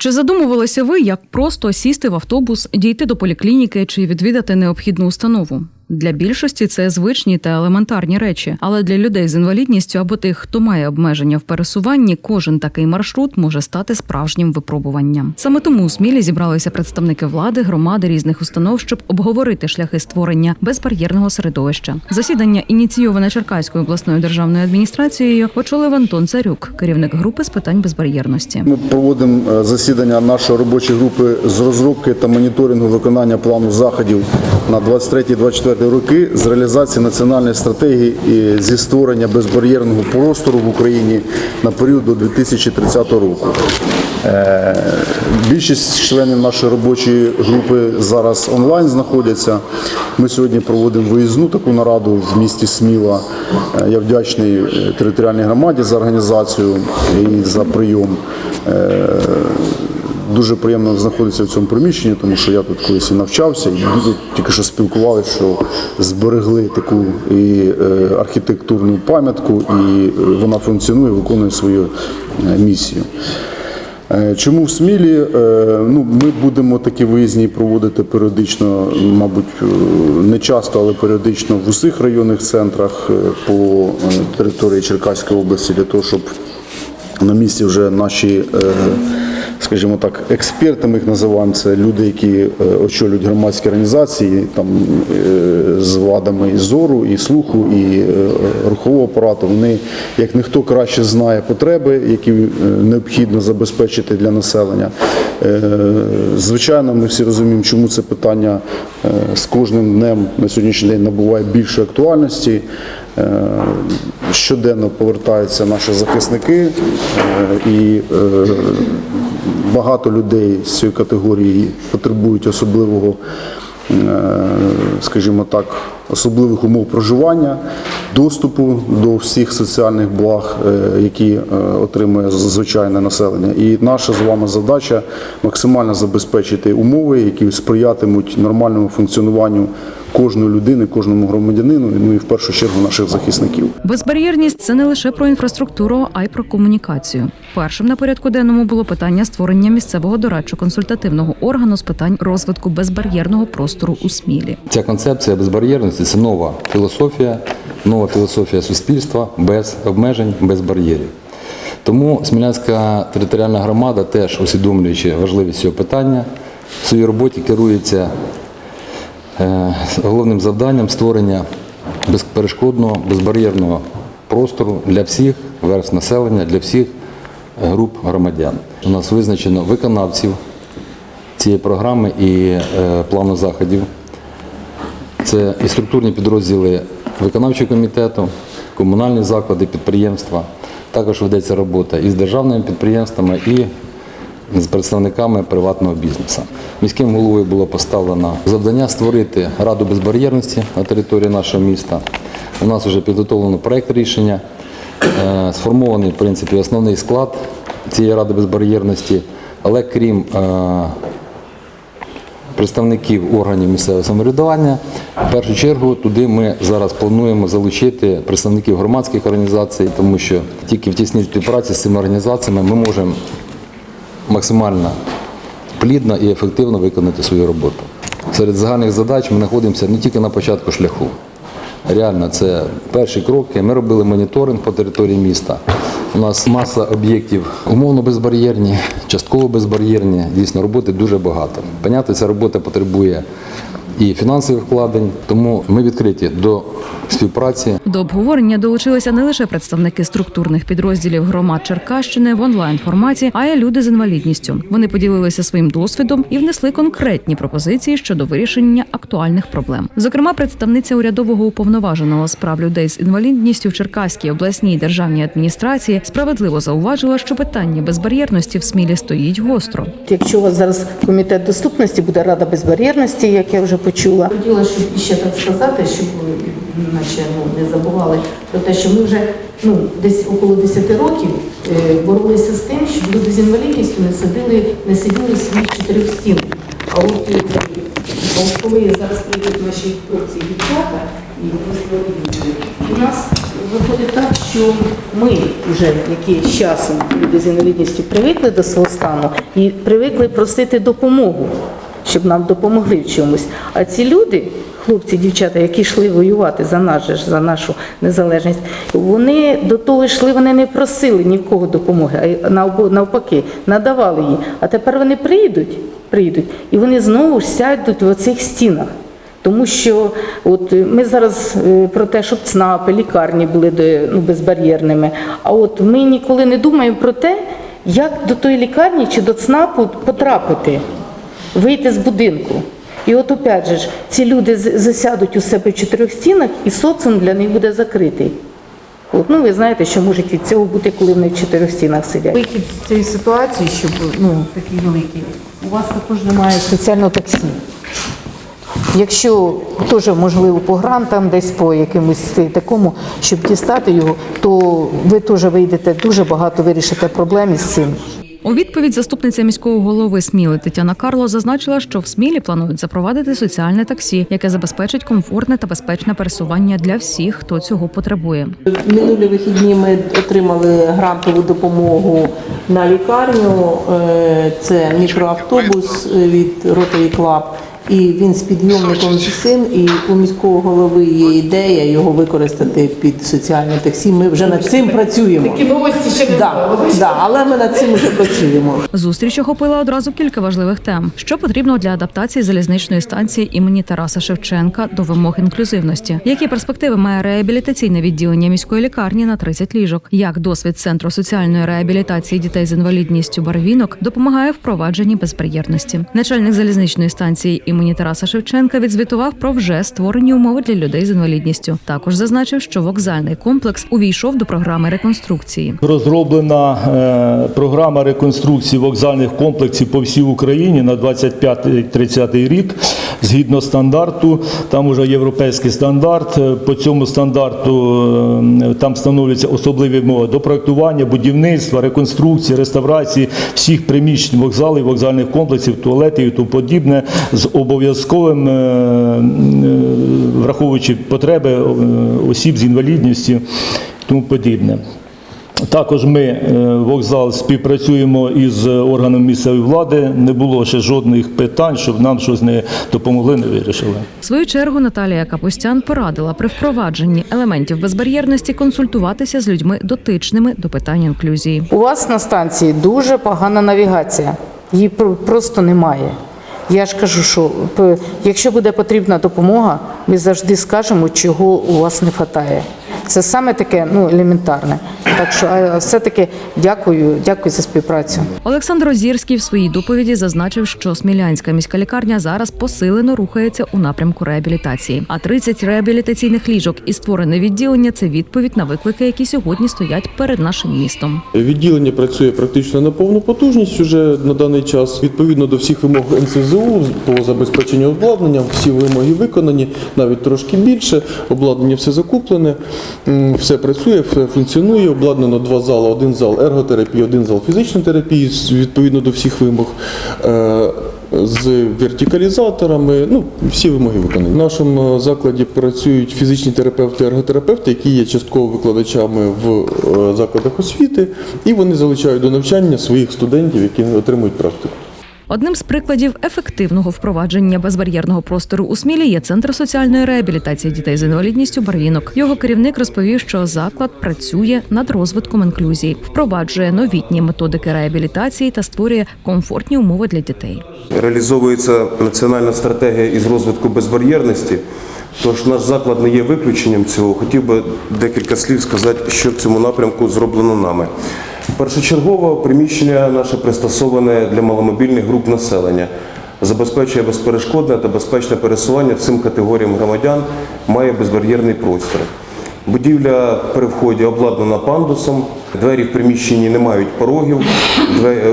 Чи задумувалися ви, як просто сісти в автобус, дійти до поліклініки чи відвідати необхідну установу? Для більшості це звичні та елементарні речі, але для людей з інвалідністю або тих, хто має обмеження в пересуванні, кожен такий маршрут може стати справжнім випробуванням. Саме тому у Смілі зібралися представники влади, громади різних установ, щоб обговорити шляхи створення безбар'єрного середовища. Засідання ініційоване Черкаською обласною державною адміністрацією очолив Антон Царюк, керівник групи з питань безбар'єрності. Ми проводимо е, засідання нашої робочої групи з розробки та моніторингу виконання плану заходів на 23-24 роки з реалізації національної стратегії і зі створення безбар'єрного простору в Україні на період до 2030 року. Е, Більшість членів нашої робочої групи зараз онлайн знаходяться. Ми сьогодні проводимо виїзну таку нараду в місті Сміла. Е, Я вдячний е, територіальній громаді за організацію і за прийом. Дуже приємно знаходитися в цьому приміщенні, тому що я тут колись і навчався, і тут тільки що спілкувалися, що зберегли таку і е, архітектурну пам'ятку, і е, вона функціонує, виконує свою е, місію. Чому в Смілі? Ну, ми будемо такі виїзні проводити періодично, мабуть, не часто, але періодично в усіх районних центрах по території Черкаської області для того, щоб на місці вже наші, скажімо так, експерти, ми їх називаємо, це люди, які е, очолюють громадські організації там, е, з вадами і зору, і слуху, і е, рухового апарату. Вони, як ніхто краще знає потреби, які необхідно забезпечити для населення. Звичайно, ми всі розуміємо, чому це питання з кожним днем на сьогоднішній день набуває більшої актуальності. Щоденно повертаються наші захисники, і багато людей з цієї категорії потребують особливого, е, скажімо так, особливих умов проживання, доступу до всіх соціальних благ, е, які е, отримує звичайне населення. І наша з вами задача максимально забезпечити умови, які сприятимуть нормальному функціонуванню кожної людини, кожному громадянину, ну і в першу чергу наших захисників. Безбар'єрність це не лише про інфраструктуру, а й про комунікацію. Першим на порядку денному було питання створення місцевого дорадчо-консультативного органу з питань розвитку безбар'єрного простору у Смілі. Ця концепція безбар'єрності це нова філософія, нова філософія суспільства без обмежень, без бар'єрів. Тому Смілянська територіальна громада, теж усвідомлюючи важливість цього питання, в своїй роботі керується головним завданням створення безперешкодного, безбар'єрного простору для всіх верств населення, для всіх е, груп громадян. У нас визначено виконавців цієї програми і е, плану заходів. Це і структурні підрозділи виконавчого комітету, комунальні заклади, підприємства. Також ведеться робота і з державними підприємствами, і з представниками приватного бізнесу. Міським головою було поставлено завдання створити раду безбар'єрності на території нашого міста. У нас вже підготовлено проєкт рішення, е, сформований в принципі основний склад цієї ради безбар'єрності, але крім е, представників органів місцевого самоврядування. В першу чергу туди ми зараз плануємо залучити представників громадських організацій, тому що тільки в тісній співпраці з цими організаціями ми можемо максимально плідно і ефективно виконати свою роботу. Серед загальних задач ми знаходимося не тільки на початку шляху. Реально, це перші кроки. Ми робили моніторинг по території міста. У нас маса об'єктів умовно безбар'єрні, частково безбар'єрні. Дійсно, роботи дуже багато. Понятно, ця робота потребує і фінансових вкладень, тому ми відкриті до співпраці. До обговорення долучилися не лише представники структурних підрозділів громад Черкащини в онлайн форматі, а й люди з інвалідністю. Вони поділилися своїм досвідом і внесли конкретні пропозиції щодо вирішення актуальних проблем. Зокрема, представниця урядового уповноваженого з прав людей з інвалідністю в Черкаській обласній державній адміністрації справедливо зауважила, що питання безбар'єрності в Смілі стоїть гостро. Якщо у вас зараз комітет доступності, буде рада безбар'єрності, як я вже почула. Хотіла щоб ще так сказати, щоб ви наче ну, не забували про те, що ми вже ну, десь около 10 років е, боролися з тим, щоб люди з інвалідністю не сиділи, не сиділи в своїх чотирьох стін. А от, е, от коли зараз прийдуть наші хлопці дівчата, і у нас виходить так, що ми вже які з часом люди з інвалідністю привикли до свого стану і привикли просити допомогу, щоб нам допомогли в чомусь. А ці люди, хлопці, дівчата, які йшли воювати за нас, за нашу незалежність, вони до того йшли, вони не просили ні в кого допомоги, а навпаки, надавали їй. А тепер вони прийдуть, прийдуть, і вони знову ж сядуть в оцих стінах. Тому що от ми зараз е, про те, щоб ЦНАПи, лікарні були ну, безбар'єрними. А от ми ніколи не думаємо про те, як до тої лікарні чи до ЦНАПу потрапити, вийти з будинку. І от опять же ці люди засядуть у себе в чотирьох стінах, і соціум для них буде закритий. От, ну ви знаєте, що може від цього бути, коли вони в чотирьох стінах сидять. Вихід з цієї ситуації, щоб ну такий великий, у вас також немає соціального таксі. Якщо теж можливо по грантам, десь по якимось такому, щоб дістати його, то ви теж вийдете дуже багато вирішите проблем із цим. У відповідь заступниця міського голови Сміли Тетяна Карло зазначила, що в Смілі планують запровадити соціальне таксі, яке забезпечить комфортне та безпечне пересування для всіх, хто цього потребує. Минулі вихідні ми отримали грантову допомогу на лікарню. Е, Це мікроавтобус від Rotary Club. І він з підйомником зі син, і у міського голови є ідея його використати під соціальне таксі. Ми вже над цим працюємо. новості ще не Да, да, але ми над цим вже працюємо. Зустріч охопила одразу кілька важливих тем, що потрібно для адаптації залізничної станції імені Тараса Шевченка до вимог інклюзивності, які перспективи має реабілітаційне відділення міської лікарні на 30 ліжок, як досвід центру соціальної реабілітації дітей з інвалідністю Барвінок допомагає впровадженні безбар'єрності. Начальник залізничної станції імені Тараса Шевченка відзвітував про вже створені умови для людей з інвалідністю. Також зазначив, що вокзальний комплекс увійшов до програми реконструкції. Розроблена е, програма реконструкції вокзальних комплексів по всій Україні на 25-30 рік. Згідно стандарту, там уже європейський стандарт. Е, По цьому стандарту е, там встановлюються особливі вимоги до проектування, будівництва, реконструкції, реставрації всіх приміщень вокзалів, вокзальних комплексів, туалетів і тому подібне з обов'язковим, е, е, враховуючи потреби е, осіб з інвалідністю і тому подібне. Також ми, вокзал, співпрацюємо із органами місцевої влади. Не було ще жодних питань, щоб нам щось не допомогли, не вирішили. В свою чергу Наталія Капустян порадила при впровадженні елементів безбар'єрності консультуватися з людьми дотичними до питань інклюзії. У вас на станції дуже погана навігація. Її про- просто немає. Я ж кажу, що якщо буде потрібна допомога, ми завжди скажемо, чого у вас не вистачає. Це саме таке ну, елементарне. Так що все-таки дякую, дякую за співпрацю. Олександр Озірський в своїй доповіді зазначив, що Смілянська міська лікарня зараз посилено рухається у напрямку реабілітації. А 30 реабілітаційних ліжок і створене відділення це відповідь на виклики, які сьогодні стоять перед нашим містом. Відділення працює практично на повну потужність уже на даний час. Відповідно до всіх вимог НСЗУ по забезпеченню обладнанням, всі вимоги виконані, навіть трошки більше. Обладнання все закуплене, все працює, все функціонує. Обладнано два зали: один зал ерготерапії, один зал фізичної терапії відповідно до всіх вимог. Е, З вертикалізаторами, ну всі вимоги виконані. В нашому е, закладі працюють фізичні терапевти, ерготерапевти, які є частково викладачами в е, закладах освіти, і вони залучають до навчання своїх студентів, які отримують практику. Одним з прикладів ефективного впровадження безбар'єрного простору у Смілі є центр соціальної реабілітації дітей з інвалідністю Барвінок. Його керівник розповів, що заклад працює над розвитком інклюзії, впроваджує новітні методики реабілітації та створює комфортні умови для дітей. Реалізовується національна стратегія із розвитку безбар'єрності. Тож наш заклад не є виключенням цього. Хотів би декілька слів сказати, що в цьому напрямку зроблено нами. Першочергово приміщення наше пристосоване для маломобільних груп населення, забезпечує безперешкодне та безпечне пересування всім категоріям громадян, має безбар'єрний простір. Будівля при вході обладнана пандусом, двері в приміщенні не мають порогів,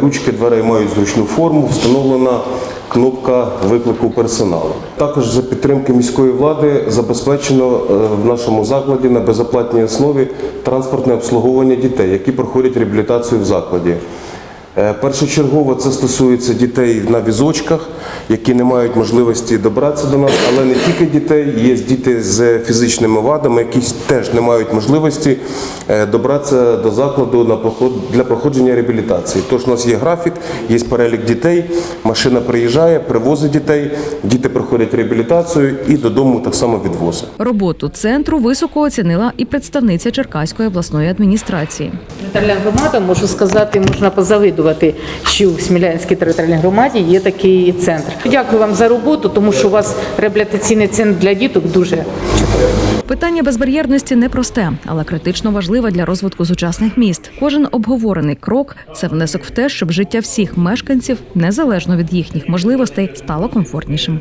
ручки дверей мають зручну форму, встановлена кнопка виклику персоналу. Також за підтримки міської влади забезпечено е, в нашому закладі на безоплатній основі транспортне обслуговування дітей, які проходять реабілітацію в закладі. Е, Першочергово це стосується дітей на візочках, які не мають можливості добратися до нас, але не тільки дітей, є діти з фізичними вадами, які теж не мають можливості е, добратися до закладу на проход для проходження реабілітації. Тож у нас є графік, є перелік дітей, машина приїжджає, привозить дітей, діти проходять реабілітацію і додому так само відвозить. Роботу центру високо оцінила і представниця Черкаської обласної адміністрації. Територіальна громада, можу сказати, можна позавидувати, що в Смілянській територіальній громаді є такий центр. Дякую вам за роботу, тому що у вас реабілітаційний центр для діток дуже Питання безбар'єрності непросте, але критично важливе для розвитку сучасних міст. Кожен обговорений крок це внесок в те, щоб життя всіх мешканців, незалежно від їхніх можливостей, стало комфортнішим.